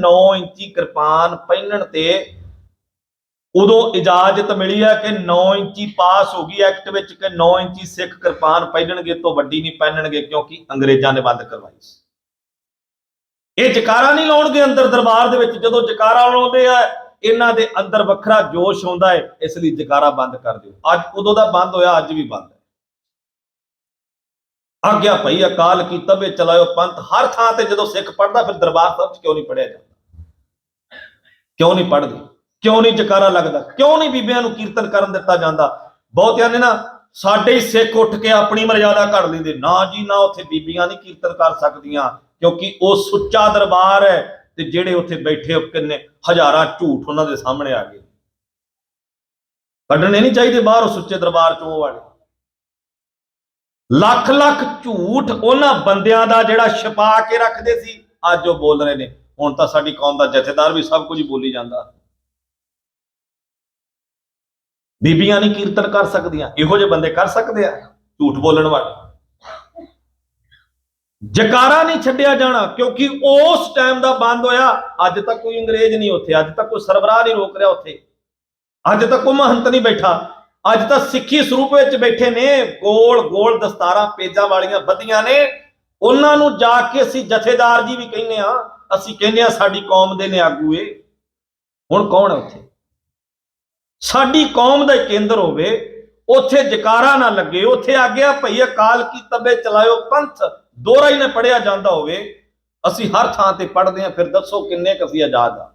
9 ਇੰਚੀ ਕਿਰਪਾਨ ਪਹਿਨਣ ਤੇ ਉਦੋਂ ਇਜਾਜ਼ਤ ਮਿਲੀ ਹੈ ਕਿ 9 ਇੰਚੀ ਪਾਸ ਹੋ ਗਈ ਐਕਟ ਵਿੱਚ ਕਿ 9 ਇੰਚੀ ਸਿੱਖ ਕਿਰਪਾਨ ਪਹਿਨਣਗੇ ਤੋਂ ਵੱਡੀ ਨਹੀਂ ਪਹਿਨਣਗੇ ਕਿਉਂਕਿ ਅੰਗਰੇਜ਼ਾਂ ਨੇ ਬੰਦ ਕਰਵਾਈ ਸੀ। ਇਹ ਜਕਾਰਾ ਨਹੀਂ ਲਾਉਣਗੇ ਅੰਦਰ ਦਰਬਾਰ ਦੇ ਵਿੱਚ। ਜਦੋਂ ਜਕਾਰਾ ਲਾਉਂਦੇ ਆ, ਇਹਨਾਂ ਦੇ ਅੰਦਰ ਵੱਖਰਾ ਜੋਸ਼ ਆਉਂਦਾ ਹੈ, ਇਸ ਲਈ ਜਕਾਰਾ ਬੰਦ ਕਰ ਦਿਓ। ਅੱਜ ਉਦੋਂ ਦਾ ਬੰਦ ਹੋਇਆ, ਅੱਜ ਵੀ ਬੰਦ ਹੈ। ਆਗਿਆ ਭਈ ਅਕਾਲ ਕੀ ਤਬੇ ਚਲਾਇਓ ਪੰਥ। ਹਰ ਥਾਂ ਤੇ ਜਦੋਂ ਸਿੱਖ ਪੜਦਾ ਫਿਰ ਦਰਬਾਰ ਸਾਹਿਬ ਕਿਉਂ ਨਹੀਂ ਪੜਿਆ ਜਾਂਦਾ? ਕਿਉਂ ਨਹੀਂ ਪੜਦੇ ਕਿਉਂ ਨਹੀਂ ਜਕਾਰਾ ਲੱਗਦਾ? ਕਿਉਂ ਨਹੀਂ ਬੀਬੀਆਂ ਨੂੰ ਕੀਰਤਨ ਕਰਨ ਦਿੱਤਾ ਜਾਂਦਾ? ਬਹੁਤਿਆਂ ਨੇ ਨਾ ਸਾਡੇ ਹੀ ਸਿੱਖ ਉੱਠ ਕੇ ਆਪਣੀ ਮਰਜ਼ਾਦਾ ਘੜ ਲੈਂਦੇ। ਨਾ ਜੀ, ਨਾ ਉੱਥੇ ਬੀਬੀਆਂ ਨਹੀਂ ਕੀਰਤਨ ਕਰ ਸਕਦੀਆਂ, ਕਿਉਂਕਿ ਉਹ ਸੁੱਚਾ ਦਰਬਾਰ ਹੈ ਤੇ ਜਿਹੜੇ ਉੱਥੇ ਬੈਠੇ ਉਹ ਕਿੰਨੇ ਹਜ਼ਾਰਾਂ ਝੂਠ ਉਹਨਾਂ ਦੇ ਸਾਹਮਣੇ ਆ ਗਏ। ਕੱਢਣੇ ਨਹੀਂ ਚਾਹੀਦੇ ਬਾਹਰ ਉਹ ਸੁੱਚੇ ਦਰਬਾਰ ਚੋਂ ਉਹ ਵਾਲੇ। ਲੱਖ ਲੱਖ ਝੂਠ ਉਹਨਾਂ ਬੰਦਿਆਂ ਦਾ ਜਿਹੜਾ ਛਪਾ ਕੇ ਰੱਖਦੇ ਸੀ, ਅੱਜ ਉਹ ਬੋਲ ਰਹੇ ਨੇ। ਹੁਣ ਤਾਂ ਸਾਡੀ ਕੌਮ ਦਾ ਜਥੇਦਾਰ ਵੀ ਸਭ ਕੁਝ ਬੋਲੀ ਜਾਂਦਾ। ਬੀਬੀਆਂ ਨਹੀਂ ਕੀਰਤਨ ਕਰ ਸਕਦੀਆਂ, ਇਹੋ ਜਿਹੇ ਬੰਦੇ ਕਰ ਸਕਦੇ ਆ, ਝੂਠ ਬੋਲਣ ਵਾਲੇ। ਜਕਾਰਾ ਨਹੀਂ ਛੱਡਿਆ ਜਾਣਾ, ਕਿਉਂਕਿ ਉਸ ਟਾਈਮ ਦਾ ਬੰਦ ਹੋਇਆ, ਅੱਜ ਤੱਕ ਕੋਈ ਅੰਗਰੇਜ਼ ਨਹੀਂ ਉੱਥੇ, ਅੱਜ ਤੱਕ ਕੋਈ ਸਰਬਰਾਹ ਨਹੀਂ ਰੋਕ ਰਿਹਾ ਉੱਥੇ। ਅੱਜ ਤੱਕ ਕੋਈ ਮਹੰਤ ਨਹੀਂ ਬੈਠਾ। ਅੱਜ ਤਾਂ ਸਿੱਖੀ ਸਰੂਪ ਵਿੱਚ ਬੈਠੇ ਨੇ, ਗੋਲ ਗੋਲ ਦਸਤਾਰਾਂ, ਪੇਜਾਂ ਵਾਲੀਆਂ ਬੱਦੀਆਂ ਨੇ। ਉਹਨਾਂ ਨੂੰ ਜਾ ਕੇ ਅਸੀਂ ਜਥੇਦਾਰ ਜੀ ਵੀ ਕਹਿੰਦੇ ਆ ਅਸੀਂ ਕਹਿੰਦੇ ਆ ਸਾਡੀ ਕੌਮ ਦੇ ਨੇ ਆਗੂ ਏ ਹੁਣ ਕੌਣ ਹੈ ਉੱਥੇ? ਸਾਡੀ ਕੌਮ ਦਾ ਕੇਂਦਰ ਹੋਵੇ, ਉੱਥੇ ਜਕਾਰਾ ਨਾ ਲੱਗੇ, ਉੱਥੇ ਆਗਿਆ ਭਈ ਅਕਾਲ ਕੀ ਤਬੇ ਚਲਾਇਓ ਪੰਥ, ਦੋਹਰਾ ਹੀ ਨਾ ਪੜਿਆ ਜਾਂਦਾ ਹੋਵੇ, ਅਸੀਂ ਹਰ ਥਾਂ ਤੇ ਪੜਦੇ ਆ ਫਿਰ ਦੱਸੋ ਕਿੰਨੇ ਕੁ ਅਸੀਂ ਆਜ਼ਾਦ ਆ?